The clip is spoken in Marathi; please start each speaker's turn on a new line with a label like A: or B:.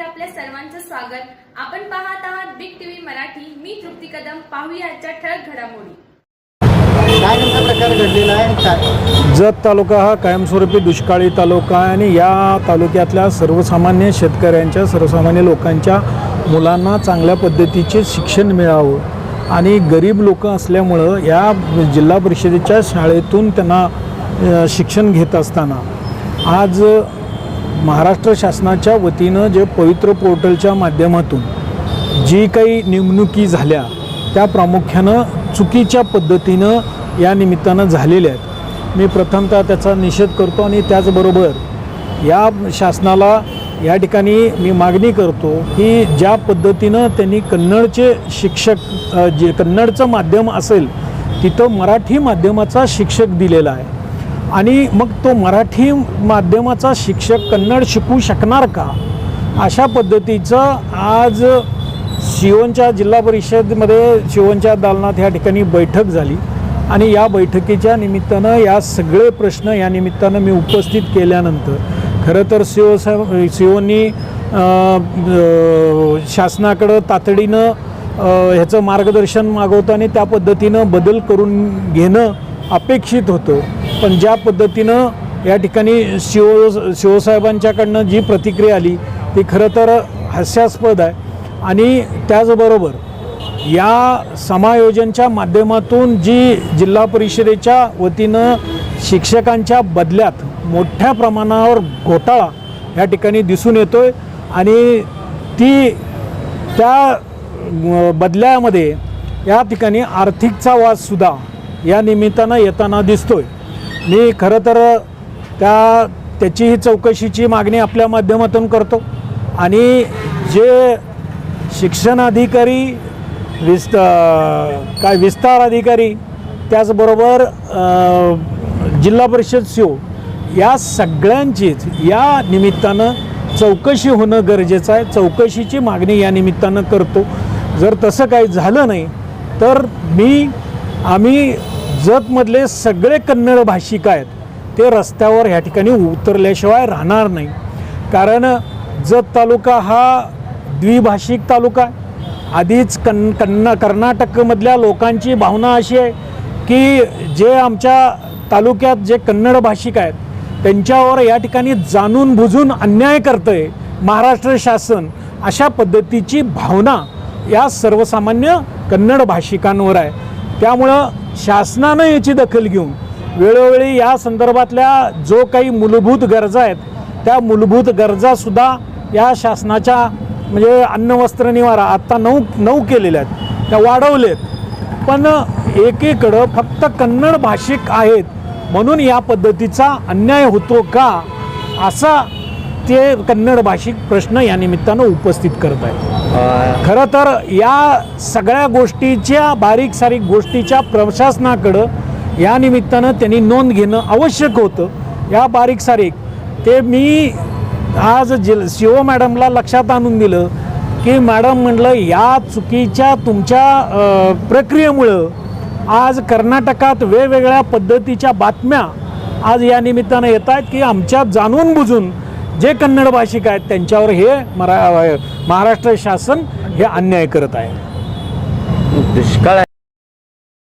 A: आपल्या सर्वांचं स्वागत. आपण पाहत आहात बिग टीव्ही मराठी. मी तृप्ती कदम. पाहूया आजच्या ठळक घडामोडी.
B: काय नेमका प्रकार घडलेला आहे? काय?
C: जत तालुका हा कायमस्वरूपी दुष्काळी तालुका आहे आणि या तालुक्यातल्या सर्वसामान्य शेतकऱ्यांच्या सर्वसामान्य लोकांच्या मुलांना चांगल्या पद्धतीचे शिक्षण मिळावं आणि गरीब लोक असल्यामुळं या जिल्हा परिषदेच्या शाळेतून त्यांना शिक्षण घेत असताना. आज महाराष्ट्र शासनाच्या वतीनं जे पवित्र पोर्टलच्या माध्यमातून जी काही नेमणुकी झाल्या त्या प्रामुख्यानं चुकीच्या पद्धतीनं या निमित्तानं झालेल्या आहेत. मी प्रथमतः त्याचा निषेध करतो आणि त्याचबरोबर या शासनाला या ठिकाणी मी मागणी करतो की ज्या पद्धतीनं त्यांनी कन्नडचे शिक्षक जे कन्नडचं माध्यम असेल तिथं मराठी माध्यमाचा शिक्षक दिलेला आहे. आणि मग तो मराठी माध्यमाचा शिक्षक कन्नड शिकू शकणार का? अशा पद्धतीचं आज शिवनच्या जिल्हा परिषदमध्ये शिवनच्या दालनात ह्या ठिकाणी बैठक झाली. आणि या बैठकीच्या निमित्तानं या सगळे प्रश्न या निमित्तानं मी उपस्थित केल्यानंतर खरं तर शिवसाहेब शिवनी शासनाकडं तातडीनं ह्याचं मार्गदर्शन मागवतं आणि त्या पद्धतीनं बदल करून घेणं अपेक्षित होतं. पण ज्या पद्धतीनं या ठिकाणी शिव शिवसाहेबांच्याकडनं जी प्रतिक्रिया आली ती खरं तर हास्यास्पद आहे. आणि त्याचबरोबर या समायोजनच्या माध्यमातून जी जिल्हा परिषदेच्या वतीनं शिक्षकांच्या बदल्यात मोठ्या प्रमाणावर घोटाळा या ठिकाणी दिसून येतो आहे आणि ती त्या बदल्यामध्ये या ठिकाणी आर्थिकचा वादसुद्धा या निमित्तानं येताना दिसतोय. मी खरं तर त्या त्याचीही चौकशीची मागणी आपल्या माध्यमातून करतो. आणि जे शिक्षण अधिकारी विस्त काय विस्तार अधिकारी त्याचबरोबर जिल्हा परिषद सीओ या सगळ्यांचीच या निमित्तानं चौकशी होणं गरजेचं आहे. चौकशीची मागणी या निमित्तानं करतो. जर तसं काही झालं नाही तर मी आम्ही जतमधले सगळे कन्नड भाषिक आहेत ते रस्त्यावर ह्या ठिकाणी उतरल्याशिवाय राहणार नाही. कारण जत तालुका हा द्विभाषिक तालुका आहे. आधीच कन कन्ना कर्नाटकमधल्या लोकांची भावना अशी आहे की जे आमच्या तालुक्यात जे कन्नड भाषिक आहेत त्यांच्यावर या ठिकाणी जाणून बुजून अन्याय करतं आहे महाराष्ट्र शासन अशा पद्धतीची भावना या सर्वसामान्य कन्नड भाषिकांवर आहे. त्यामुळं शासनानं याची दखल घेऊन वेळोवेळी या संदर्भातल्या जो काही मूलभूत गरजा आहेत त्या मूलभूत गरजासुद्धा या शासनाच्या म्हणजे अन्न वस्त्र निवारा आत्ता नऊ नऊ केलेल्या आहेत. त्या वाढवलेत. पण एकीकडं फक्त कन्नड भाषिक आहेत म्हणून या पद्धतीचा अन्याय होतो का असा ते कन्नड भाषिक प्रश्न या निमित्तानं उपस्थित करत आहेत खरं तर या सगळ्या गोष्टीच्या बारीक सारीक गोष्टीच्या प्रशासनाकडं या निमित्तानं त्यांनी नोंद घेणं आवश्यक होतं. या बारीक सारीक. ते मी आज जिल ओ मॅडमला लक्षात आणून दिलं की मॅडम म्हटलं या चुकीच्या तुमच्या प्रक्रियेमुळं आज कर्नाटकात वेगवेगळ्या पद्धतीच्या बातम्या आज या निमित्तानं येत आहेत की आमच्या जाणून बुजून जे कन्नड भाषिक आहेत त्यांच्यावर हे मरा महाराष्ट्र शासन हे अन्याय करत आहे.
B: दुष्काळ